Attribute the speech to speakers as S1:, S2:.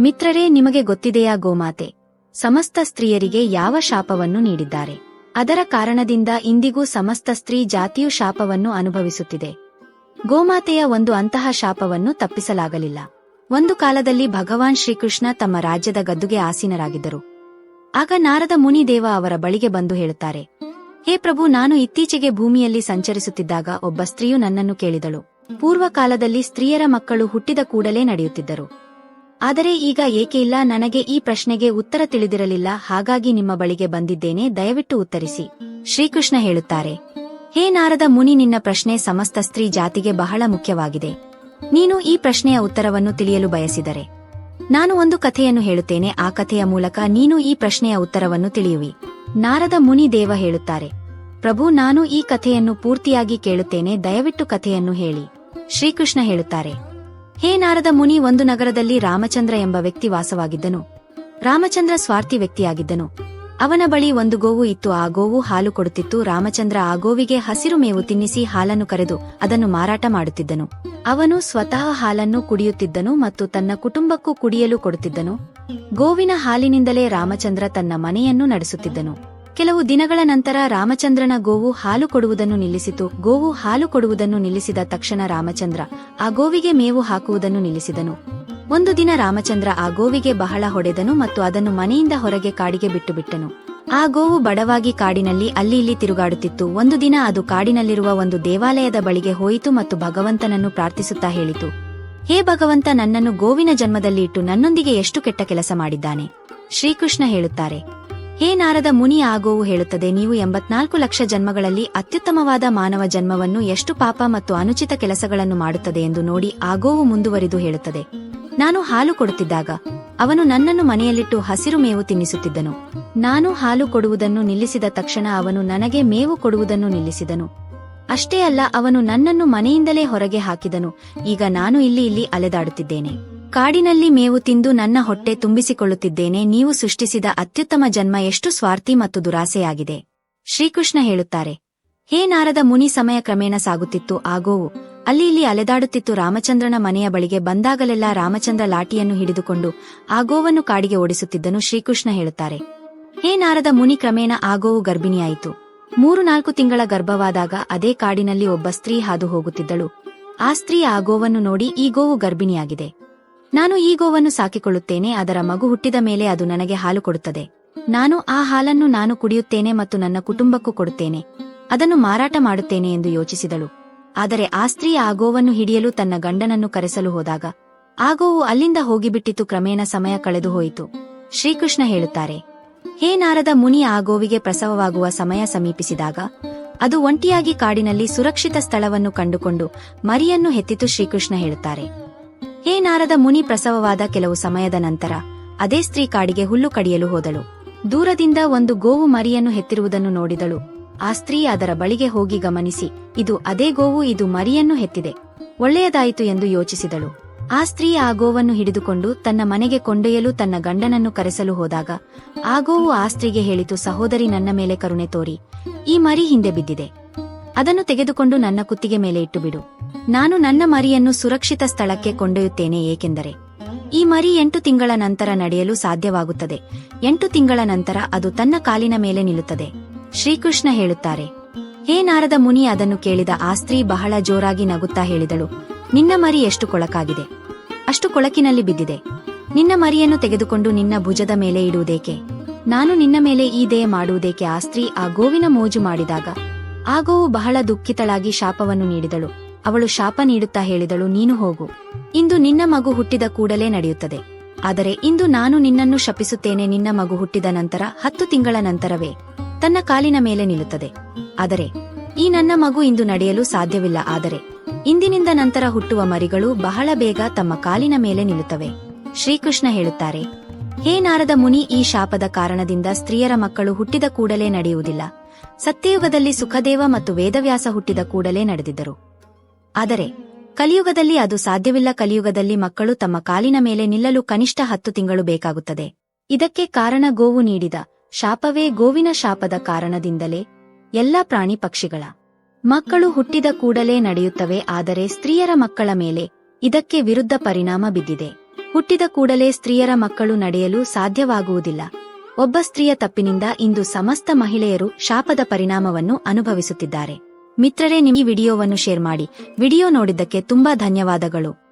S1: ಮಿತ್ರರೇ, ನಿಮಗೆ ಗೊತ್ತಿದೆಯಾ ಗೋಮಾತೆ? ಸಮಸ್ತ ಸ್ತ್ರೀಯರಿಗೆ ಯಾವ ಶಾಪವನ್ನು ನೀಡಿದ್ದಾರೆ? ಅದರ ಕಾರಣದಿಂದ ಇಂದಿಗೂ ಸಮಸ್ತ ಸ್ತ್ರೀ ಜಾತಿಯು ಶಾಪವನ್ನು ಅನುಭವಿಸುತ್ತಿದೆ. ಗೋಮಾತೆಯ ಒಂದು ಅಂತಹ ಶಾಪವನ್ನು ತಪ್ಪಿಸಲಾಗಲಿಲ್ಲ. ಒಂದು ಕಾಲದಲ್ಲಿ ಭಗವಾನ್ ಶ್ರೀಕೃಷ್ಣ ತಮ್ಮ ರಾಜ್ಯದ ಗದ್ದುಗೆ ಆಸೀನರಾಗಿದ್ದರು. ಆಗ ನಾರದ ಮುನಿದೇವ ಅವರ ಬಳಿಗೆ ಬಂದು ಹೇಳುತ್ತಾರೆ, ಹೇ ಪ್ರಭು, ನಾನು ಇತ್ತೀಚೆಗೆ ಭೂಮಿಯಲ್ಲಿ ಸಂಚರಿಸುತ್ತಿದ್ದಾಗ ಒಬ್ಬ ಸ್ತ್ರೀಯು ನನ್ನನ್ನು ಕೇಳಿದಳು. ಪೂರ್ವ ಕಾಲದಲ್ಲಿ ಸ್ತ್ರೀಯರ ಮಕ್ಕಳು ಹುಟ್ಟಿದ ಕೂಡಲೇ ನಡೆಯುತ್ತಿದ್ದರು. ಆದರೆ ಈಗ ಏಕೆ ಇಲ್ಲ ನನಗೆ ಈ ಪ್ರಶ್ನೆಗೆ ಉತ್ತರ ತಿಳಿದಿರಲಿಲ್ಲ, ಹಾಗಾಗಿ ನಿಮ್ಮ ಬಳಿಗೆ ಬಂದಿದ್ದೇನೆ, ದಯವಿಟ್ಟು ಉತ್ತರಿಸಿ. ಶ್ರೀಕೃಷ್ಣ ಹೇಳುತ್ತಾರೆ, ಹೇ ನಾರದ ಮುನಿ, ನಿನ್ನ ಪ್ರಶ್ನೆ ಸಮಸ್ತ ಸ್ತ್ರೀ ಜಾತಿಗೆ ಬಹಳ ಮುಖ್ಯವಾಗಿದೆ. ನೀನು ಈ ಪ್ರಶ್ನೆಯ ಉತ್ತರವನ್ನು ತಿಳಿಯಲು ಬಯಸಿದರೆ. ನಾನು ಒಂದು ಕಥೆಯನ್ನು ಹೇಳುತ್ತೇನೆ, ಆ ಕಥೆಯ ಮೂಲಕ ನೀನು ಈ ಪ್ರಶ್ನೆಯ ಉತ್ತರವನ್ನು ತಿಳಿಯುವಿ. ನಾರದ ಮುನಿ ದೇವ ಹೇಳುತ್ತಾರೆ, ಪ್ರಭು, ನಾನು ಈ ಕಥೆಯನ್ನು ಪೂರ್ತಿಯಾಗಿ ಕೇಳುತ್ತೇನೆ, ದಯವಿಟ್ಟು ಕಥೆಯನ್ನು ಹೇಳಿ. ಶ್ರೀಕೃಷ್ಣ ಹೇಳುತ್ತಾರೆ ಹೇ ನಾರದ ಮುನಿ, ಒಂದು ನಗರದಲ್ಲಿ ರಾಮಚಂದ್ರ ಎಂಬ ವ್ಯಕ್ತಿ ವಾಸವಾಗಿದ್ದನು. ರಾಮಚಂದ್ರ ಸ್ವಾರ್ಥಿ ವ್ಯಕ್ತಿಯಾಗಿದ್ದನು. ಅವನ ಬಳಿ ಒಂದು ಗೋವು ಇತ್ತು. ಆ ಗೋವು ಹಾಲು ಕೊಡುತ್ತಿತ್ತು. ರಾಮಚಂದ್ರ ಆ ಗೋವಿಗೆ ಹಸಿರು ಮೇವು ತಿನ್ನಿಸಿ ಹಾಲನ್ನು ಕರೆದು ಅದನ್ನು ಮಾರಾಟ ಮಾಡುತ್ತಿದ್ದನು. ಅವನು ಸ್ವತಃ ಹಾಲನ್ನು ಕುಡಿಯುತ್ತಿದ್ದನು ಮತ್ತು ತನ್ನ ಕುಟುಂಬಕ್ಕೂ ಕುಡಿಯಲು ಕೊಡುತ್ತಿದ್ದನು. ಗೋವಿನ ಹಾಲಿನಿಂದಲೇ ರಾಮಚಂದ್ರ ತನ್ನ ಮನೆಯನ್ನು ನಡೆಸುತ್ತಿದ್ದನು. ಕೆಲವು ದಿನಗಳ ನಂತರ ರಾಮಚಂದ್ರನ ಗೋವು ಹಾಲು ಕೊಡುವುದನ್ನು ನಿಲ್ಲಿಸಿತು. ಗೋವು ಹಾಲು ಕೊಡುವುದನ್ನು ನಿಲ್ಲಿಸಿದ ತಕ್ಷಣ ರಾಮಚಂದ್ರ ಆ ಗೋವಿಗೆ ಮೇವು ಹಾಕುವುದನ್ನು ನಿಲ್ಲಿಸಿದನು. ಒಂದು ದಿನ ರಾಮಚಂದ್ರ ಆ ಗೋವಿಗೆ ಬಹಳ ಹೊಡೆದನು ಮತ್ತು ಅದನ್ನು ಮನೆಯಿಂದ ಹೊರಗೆ ಕಾಡಿಗೆ ಬಿಟ್ಟುಬಿಟ್ಟನು. ಆ ಗೋವು ಬಡವಾಗಿ ಕಾಡಿನಲ್ಲಿ ಅಲ್ಲಿ ಇಲ್ಲಿ ತಿರುಗಾಡುತ್ತಿತ್ತು. ಒಂದು ದಿನ ಅದು ಕಾಡಿನಲ್ಲಿರುವ ಒಂದು ದೇವಾಲಯದ ಬಳಿಗೆ ಹೋಯಿತು ಮತ್ತು ಭಗವಂತನನ್ನು ಪ್ರಾರ್ಥಿಸುತ್ತಾ ಹೇಳಿತು. ಹೇ ಭಗವಂತ, ನನ್ನನ್ನು ಗೋವಿನ ಜನ್ಮದಲ್ಲಿ ಇಟ್ಟು ನನ್ನೊಂದಿಗೆ ಎಷ್ಟು ಕೆಟ್ಟ ಕೆಲಸ ಮಾಡಿದ್ದಾನೆ? ಶ್ರೀಕೃಷ್ಣ ಹೇಳುತ್ತಾರೆ ಹೇ ನಾರದ ಮುನಿ ಆಗೋವು ಹೇಳುತ್ತದೆ. ನೀವು ಎಂಬತ್ನಾಲ್ಕು ಲಕ್ಷ ಜನ್ಮಗಳಲ್ಲಿ ಅತ್ಯುತ್ತಮವಾದ ಮಾನವ ಜನ್ಮವನ್ನು ಎಷ್ಟು ಪಾಪ ಮತ್ತು ಅನುಚಿತ ಕೆಲಸಗಳನ್ನು ಮಾಡುತ್ತದೆ ಎಂದು ನೋಡಿ ಆಗೋವು ಗೋವು ಮುಂದುವರಿದು ಹೇಳುತ್ತದೆ. ನಾನು ಹಾಲು ಕೊಡುತ್ತಿದ್ದಾಗ ಅವನು ನನ್ನನ್ನು ಮನೆಯಲ್ಲಿಟ್ಟು ಹಸಿರು ಮೇವು ತಿನ್ನಿಸುತ್ತಿದ್ದನು. ನಾನು ಹಾಲು ಕೊಡುವುದನ್ನು ನಿಲ್ಲಿಸಿದ ತಕ್ಷಣ ಅವನು ನನಗೆ ಮೇವು ಕೊಡುವುದನ್ನು ನಿಲ್ಲಿಸಿದನು. ಅಷ್ಟೇ ಅಲ್ಲ, ಅವನು ನನ್ನನ್ನು ಮನೆಯಿಂದಲೇ ಹೊರಗೆ ಹಾಕಿದನು. ಈಗ ನಾನು ಇಲ್ಲಿ ಇಲ್ಲಿ ಅಲೆದಾಡುತ್ತಿದ್ದೇನೆ. ಕಾಡಿನಲ್ಲಿ ಮೇವು ತಿಂದು ನನ್ನ ಹೊಟ್ಟೆ ತುಂಬಿಸಿಕೊಳ್ಳುತ್ತಿದ್ದೇನೆ. ನೀವು ಸೃಷ್ಟಿಸಿದ ಅತ್ಯುತ್ತಮ ಜನ್ಮ ಎಷ್ಟು ಸ್ವಾರ್ಥಿ ಮತ್ತು ದುರಾಸೆಯಾಗಿದೆ. ಶ್ರೀಕೃಷ್ಣ ಹೇಳುತ್ತಾರೆ, ಹೇ ನಾರದ ಮುನಿ, ಸಮಯ ಕ್ರಮೇಣ ಸಾಗುತ್ತಿತ್ತು. ಆಗೋವು ಗೋವು ಅಲ್ಲಿ ಇಲ್ಲಿ ಅಲೆದಾಡುತ್ತಿತ್ತು ರಾಮಚಂದ್ರನ ಮನೆಯ ಬಳಿಗೆ. ಬಂದಾಗಲೆಲ್ಲ ರಾಮಚಂದ್ರ ಲಾಠಿಯನ್ನು ಹಿಡಿದುಕೊಂಡು ಆ ಗೋವನ್ನು ಕಾಡಿಗೆ ಓಡಿಸುತ್ತಿದ್ದನು. ಶ್ರೀಕೃಷ್ಣ ಹೇಳುತ್ತಾರೆ, ಹೇ ನಾರದ ಮುನಿ, ಕ್ರಮೇಣ ಆಗೋವು ಗೋವು ಗರ್ಭಿಣಿಯಾಯಿತು. ಮೂರು ನಾಲ್ಕು ತಿಂಗಳ ಗರ್ಭವಾದಾಗ ಅದೇ ಕಾಡಿನಲ್ಲಿ ಒಬ್ಬ ಸ್ತ್ರೀ ಹಾದು ಹೋಗುತ್ತಿದ್ದಳು. ಆ ಸ್ತ್ರೀ ಆ ಗೋವನ್ನು ನೋಡಿ ಈ ಗೋವು ಗರ್ಭಿಣಿಯಾಗಿದೆ. ನಾನು ಈ ಗೋವನ್ನು ಸಾಕಿಕೊಳ್ಳುತ್ತೇನೆ, ಅದರ ಮಗು ಹುಟ್ಟಿದ ಮೇಲೆ ಅದು ನನಗೆ ಹಾಲು ಕೊಡುತ್ತದೆ. ನಾನು ಆ ಹಾಲನ್ನು ನಾನು ಕುಡಿಯುತ್ತೇನೆ ಮತ್ತು ನನ್ನ ಕುಟುಂಬಕ್ಕೂ ಕೊಡುತ್ತೇನೆ. ಅದನ್ನು ಮಾರಾಟ ಮಾಡುತ್ತೇನೆ ಎಂದು ಯೋಚಿಸಿದಳು. ಆದರೆ ಆ ಸ್ತ್ರೀ ಆ ಗೋವನ್ನು ಹಿಡಿಯಲು ತನ್ನ ಗಂಡನನ್ನು ಕರೆಸಲು ಹೋದಾಗ, ಆ ಗೋವು ಅಲ್ಲಿಂದ ಹೋಗಿಬಿಟ್ಟಿತು, ಕ್ರಮೇಣ ಸಮಯ ಕಳೆದು ಹೋಯಿತು. ಶ್ರೀಕೃಷ್ಣ ಹೇಳುತ್ತಾರೆ, ಹೇ ನಾರದ ಮುನಿ, ಆ ಗೋವಿಗೆ ಪ್ರಸವವಾಗುವ ಸಮಯ ಸಮೀಪಿಸಿದಾಗ, ಅದು ಒಂಟಿಯಾಗಿ ಕಾಡಿನಲ್ಲಿ ಸುರಕ್ಷಿತ ಸ್ಥಳವನ್ನು ಕಂಡುಕೊಂಡು ಮರಿಯನ್ನು ಹೆತ್ತಿತು, ಶ್ರೀಕೃಷ್ಣ ಹೇಳುತ್ತಾರೆ. ಹೇ ನಾರದ ಮುನಿ ಪ್ರಸವವಾದ ಕೆಲವು ಸಮಯದ ನಂತರ, ಅದೇ ಸ್ತ್ರೀ ಕಾಡಿಗೆ ಹುಲ್ಲು ಕಡಿಯಲು ಹೋದಳು. ದೂರದಿಂದ ಒಂದು ಗೋವು ಮರಿಯನ್ನು ಹೆತ್ತಿರುವುದನ್ನು ನೋಡಿದಳು. ಆ ಸ್ತ್ರೀ ಅದರ ಬಳಿಗೆ ಹೋಗಿ ಗಮನಿಸಿ, ಇದು ಅದೇ ಗೋವು, ಇದು ಮರಿಯನ್ನು ಹೆತ್ತಿದೆ. ಒಳ್ಳೆಯದಾಯಿತು ಎಂದು ಯೋಚಿಸಿದಳು. ಆ ಸ್ತ್ರೀ ಆ ಗೋವನ್ನು ಹಿಡಿದುಕೊಂಡು ತನ್ನ ಮನೆಗೆ ಕೊಂಡೊಯ್ಯಲು ತನ್ನ ಗಂಡನನ್ನು ಕರೆಸಲು ಹೋದಾಗ, ಆ ಗೋವು ಆ ಸ್ತ್ರೀಗೆ ಹೇಳಿತು, ಸಹೋದರಿ, ನನ್ನ ಮೇಲೆ ಕರುಣೆ ತೋರಿ. ಈ ಮರಿ ಹಿಂದೆ ಬಿದ್ದಿದೆ. ಅದನ್ನು ತೆಗೆದುಕೊಂಡು ನನ್ನ ಕುತ್ತಿಗೆ ಮೇಲೆ ಇಟ್ಟುಬಿಡು ನಾನು ನನ್ನ ಮರಿಯನ್ನು ಸುರಕ್ಷಿತ ಸ್ಥಳಕ್ಕೆ ಕೊಂಡೊಯ್ಯುತ್ತೇನೆ ಏಕೆಂದರೆ ಈ ಮರಿ ಎಂಟು ತಿಂಗಳ ನಂತರ ನಡೆಯಲು ಸಾಧ್ಯವಾಗುತ್ತದೆ. ಎಂಟು ತಿಂಗಳ ನಂತರ ಅದು ತನ್ನ ಕಾಲಿನ ಮೇಲೆ ನಿಲ್ಲುತ್ತದೆ. ಶ್ರೀಕೃಷ್ಣ ಹೇಳುತ್ತಾರೆ, ಹೇ ನಾರದ ಮುನಿ, ಅದನ್ನು ಕೇಳಿದ ಆ ಸ್ತ್ರೀ ಬಹಳ ಜೋರಾಗಿ ನಗುತ್ತಾ ಹೇಳಿದಳು, ನಿನ್ನ ಮರಿ ಎಷ್ಟು ಕೊಳಕಾಗಿದೆ? ಅಷ್ಟು ಕೊಳಕಿನಲ್ಲಿ ಬಿದ್ದಿದೆ. ನಿನ್ನ ಮರಿಯನ್ನು ತೆಗೆದುಕೊಂಡು ನಿನ್ನ ಭುಜದ ಮೇಲೆ ಇಡುವುದೇಕೆ? ನಾನು ನಿನ್ನ ಮೇಲೆ ಈ ದೇಹ ಮಾಡುವುದೇಕೆ? ಆ ಸ್ತ್ರೀ ಆ ಗೋವಿನ ಮೋಜು ಮಾಡಿದಾಗ, ಆ ಗೋವು ಬಹಳ ದುಃಖಿತಳಾಗಿ ಶಾಪವನ್ನು ನೀಡಿದಳು. ಅವಳು ಶಾಪ ನೀಡುತ್ತಾ ಹೇಳಿದಳು, ನೀನು ಹೋಗು. ಇಂದು ನಿನ್ನ ಮಗು ಹುಟ್ಟಿದ ಕೂಡಲೇ ನಡೆಯುತ್ತದೆ. ಆದರೆ ಇಂದು ನಾನು ನಿನ್ನನ್ನು ಶಪಿಸುತ್ತೇನೆ, ನಿನ್ನ ಮಗು ಹುಟ್ಟಿದ ನಂತರ, ಹತ್ತು ತಿಂಗಳ ನಂತರವೇ, ತನ್ನ ಕಾಲಿನ ಮೇಲೆ ನಿಲ್ಲುತ್ತದೆ. ಆದರೆ, ಈ ನನ್ನ ಮಗು ಇಂದು ನಡೆಯಲು ಸಾಧ್ಯವಿಲ್ಲ, ಆದರೆ, ಇಂದಿನಿಂದ ನಂತರ ಹುಟ್ಟುವ ಮರಿಗಳು ಬಹಳ ಬೇಗ ತಮ್ಮ ಕಾಲಿನ ಮೇಲೆ ನಿಲ್ಲುತ್ತವೆ. ಶ್ರೀಕೃಷ್ಣ ಹೇಳುತ್ತಾರೆ, ಹೇ ನಾರದ ಮುನಿ, ಈ ಶಾಪದ ಕಾರಣದಿಂದ ಸ್ತ್ರೀಯರ ಮಕ್ಕಳು ಹುಟ್ಟಿದ ಕೂಡಲೇ ನಡೆಯುವುದಿಲ್ಲ. ಸತ್ಯಯುಗದಲ್ಲಿ ಸುಖದೇವ ಮತ್ತು ವೇದವ್ಯಾಸ ಹುಟ್ಟಿದ ಕೂಡಲೇ ನಡೆದಿದ್ದರು. ಆದರೆ, ಕಲಿಯುಗದಲ್ಲಿ ಅದು ಸಾಧ್ಯವಿಲ್ಲ. ಕಲಿಯುಗದಲ್ಲಿ ಮಕ್ಕಳು ತಮ್ಮ ಕಾಲಿನ ಮೇಲೆ ನಿಲ್ಲಲು ಕನಿಷ್ಠ ಹತ್ತು ತಿಂಗಳು ಬೇಕಾಗುತ್ತದೆ. ಇದಕ್ಕೆ ಕಾರಣ ಗೋವು ನೀಡಿದ ಶಾಪವೇ ಗೋವಿನ ಶಾಪದ ಕಾರಣದಿಂದಲೇ ಎಲ್ಲಾ ಪ್ರಾಣಿ ಪಕ್ಷಿಗಳ ಮಕ್ಕಳು ಹುಟ್ಟಿದ ಕೂಡಲೇ ನಡೆಯುತ್ತವೆ. ಆದರೆ ಸ್ತ್ರೀಯರ ಮಕ್ಕಳ ಮೇಲೆ ಇದಕ್ಕೆ ವಿರುದ್ಧ ಪರಿಣಾಮ ಬಿದ್ದಿದೆ. ಹುಟ್ಟಿದ ಕೂಡಲೇ ಸ್ತ್ರೀಯರ ಮಕ್ಕಳು ನಡೆಯಲು ಸಾಧ್ಯವಾಗುವುದಿಲ್ಲ. ಒಬ್ಬ ಸ್ತ್ರೀಯ ತಪ್ಪಿನಿಂದ ಇಂದು ಸಮಸ್ತ ಮಹಿಳೆಯರು ಶಾಪದ ಪರಿಣಾಮವನ್ನು ಅನುಭವಿಸುತ್ತಿದ್ದಾರೆ. ಮಿತ್ರರೇ ನಿಮ್ಮ ಈ ವಿಡಿಯೋವನ್ನು ಶೇರ್ ಮಾಡಿ. ವಿಡಿಯೋ ನೋಡಿದ್ದಕ್ಕೆ ತುಂಬಾ ಧನ್ಯವಾದಗಳು.